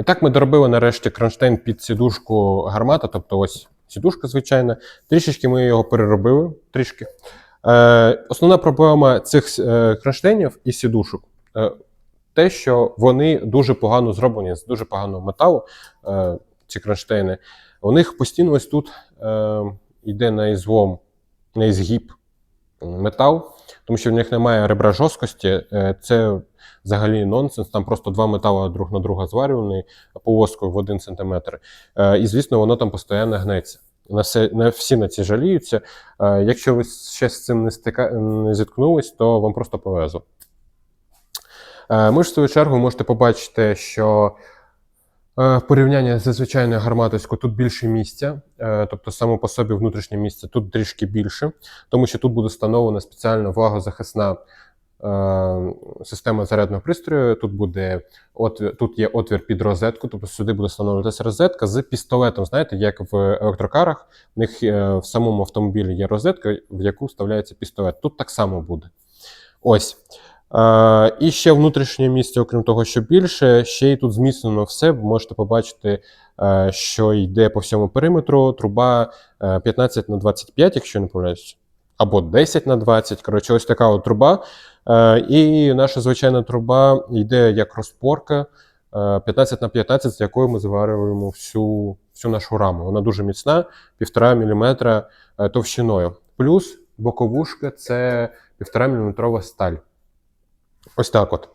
І так ми доробили нарешті кронштейн під сідушку гармата, тобто ось сідушка звичайна. Трішечки ми його переробили. Трішки. Е, основна проблема цих е, кронштейнів і сідушок е, те, що вони дуже погано зроблені з дуже поганого металу. Е, ці кронштейни. У них постійно ось тут е, йде на ізлом, на ізгиб метал, тому що в них немає ребра жорсткості. Е, це взагалі нонсенс. Там просто два метали друг на друга зварювані полоскою в один сантиметр. Е, і звісно, воно там постійно гнеться. На все на всі на ці жаліються. Е, якщо ви ще з цим не стика не зіткнулись, то вам просто повезло. Е, ми ж в свою чергу можете побачити, що в порівнянні з звичайною гарматочкою тут більше місця, тобто само по собі внутрішнє місце тут трішки більше, тому що тут буде встановлена спеціальна влагозахисна система зарядного пристрою. Тут буде отвір, тут є отвір під розетку, тобто сюди буде встановлюватися розетка з пістолетом. Знаєте, як в електрокарах, в них е, в самому автомобілі є розетка, в яку вставляється пістолет. Тут так само буде. Ось. Е, і ще внутрішнє місце, окрім того, що більше, ще й тут зміцнено все. Ви можете побачити, е, що йде по всьому периметру труба е, 15 на 25, якщо не помиляюсь, або 10 на 20. Коротше, ось така от труба. Е, і наша звичайна труба йде як розпорка е, 15 на 15, з якою ми зварюємо всю, всю нашу раму. Вона дуже міцна, 1,5 мм е, товщиною. Плюс боковушка це 1,5 мм сталь. Ось так от.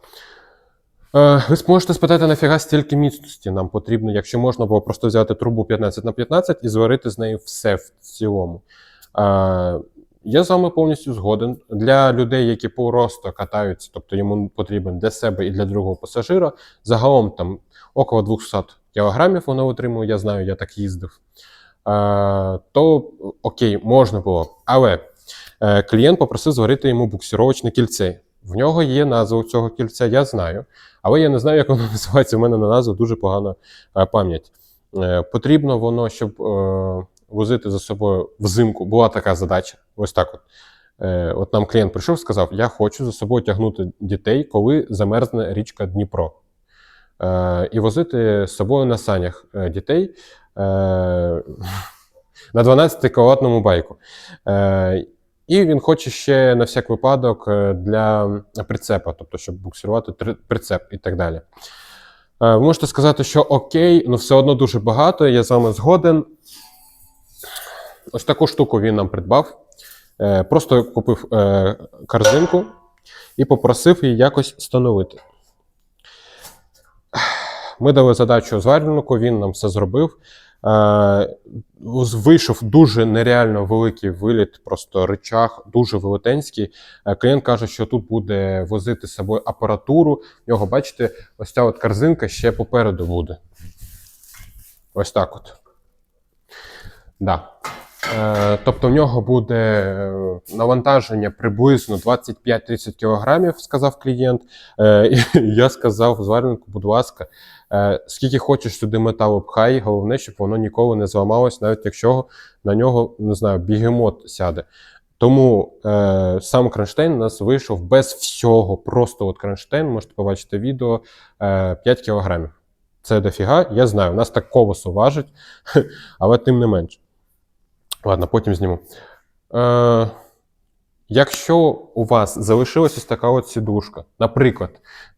Е, ви можете спитати, нафіга стільки міцності нам потрібно, якщо можна було просто взяти трубу 15 на 15 і зварити з нею все в цілому. Я з вами повністю згоден. Для людей, які просто катаються, тобто йому потрібен для себе і для другого пасажира, загалом там около 200 кілограмів воно отримує, я знаю, я так їздив. Е, то окей, можна було. Але е, клієнт попросив зварити йому буксировочне кільце. В нього є назва цього кільця, я знаю, але я не знаю, як воно називається. У мене на назву дуже погана е, пам'ять. Потрібно воно, щоб возити за собою взимку. Була така задача. Ось так. От Е, От нам клієнт прийшов, сказав: Я хочу за собою тягнути дітей, коли замерзне річка Дніпро. Е, І возити з собою на санях е, дітей на 12-кіловатному байку. І він хоче ще на всяк випадок для прицепа, тобто, щоб буксирувати прицеп і так далі. Ви можете сказати, що окей, ну все одно дуже багато, я з вами згоден. Ось таку штуку він нам придбав. Е, Просто купив е, корзинку і попросив її якось встановити. Ми дали задачу зварювальнику, він нам все зробив. Е, Вийшов дуже нереально великий виліт, просто речах, дуже велетенський. Клієнт каже, що тут буде возити з собою апаратуру. В нього, бачите, ось ця от корзинка ще попереду буде. Ось так от. Да. Е, тобто в нього буде е, навантаження приблизно 25-30 кг, сказав клієнт. Е, я сказав зварювальнику, будь ласка, скільки хочеш сюди металу пхай, головне, щоб воно ніколи не зламалось, навіть якщо на нього, не знаю, бігемот сяде. Тому е, сам кронштейн у нас вийшов без всього. Просто от кронштейн, можете побачити відео, е, 5 кг. Це дофіга, я знаю, у нас так колесо важить, але тим не менш. Ладно, потім зніму. Е, якщо у вас залишилась ось така от сідушка, наприклад,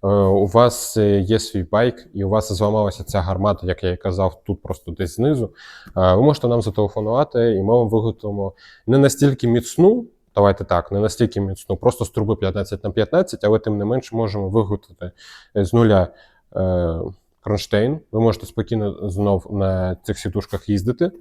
е, у вас е, є свій байк, і у вас зламалася ця гармата, як я і казав, тут просто десь знизу, е, ви можете нам зателефонувати, і ми вам виготовимо не настільки міцну, давайте так, не настільки міцну, просто з труби 15 на 15, але тим не менш можемо виготовити з нуля е, кронштейн. Ви можете спокійно знов на цих сідушках їздити.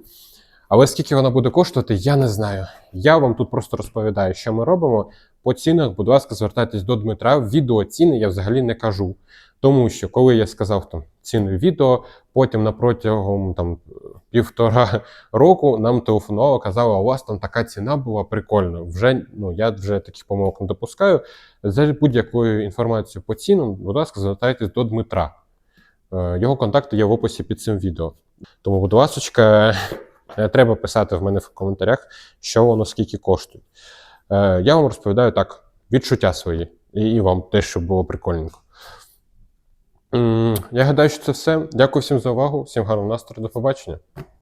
Але скільки вона буде коштувати, я не знаю. Я вам тут просто розповідаю, що ми робимо. По цінах, будь ласка, звертайтесь до Дмитра. Відео ціни я взагалі не кажу. Тому що коли я сказав там ціни відео, потім на протягом там півтора року нам телефонували, казали, у вас там така ціна була прикольна. Вже ну я вже таких помилок не допускаю. За будь-якою інформацією по цінам, будь ласка, звертайтесь до Дмитра. Е, Його контакти є в описі під цим відео. Тому, будь ласка, треба писати в мене в коментарях, що воно скільки коштує. Е, я вам розповідаю так, відчуття свої, і, вам теж, щоб було прикольненько. Я гадаю, що це все. Дякую всім за увагу, всім гарного настрою. До побачення.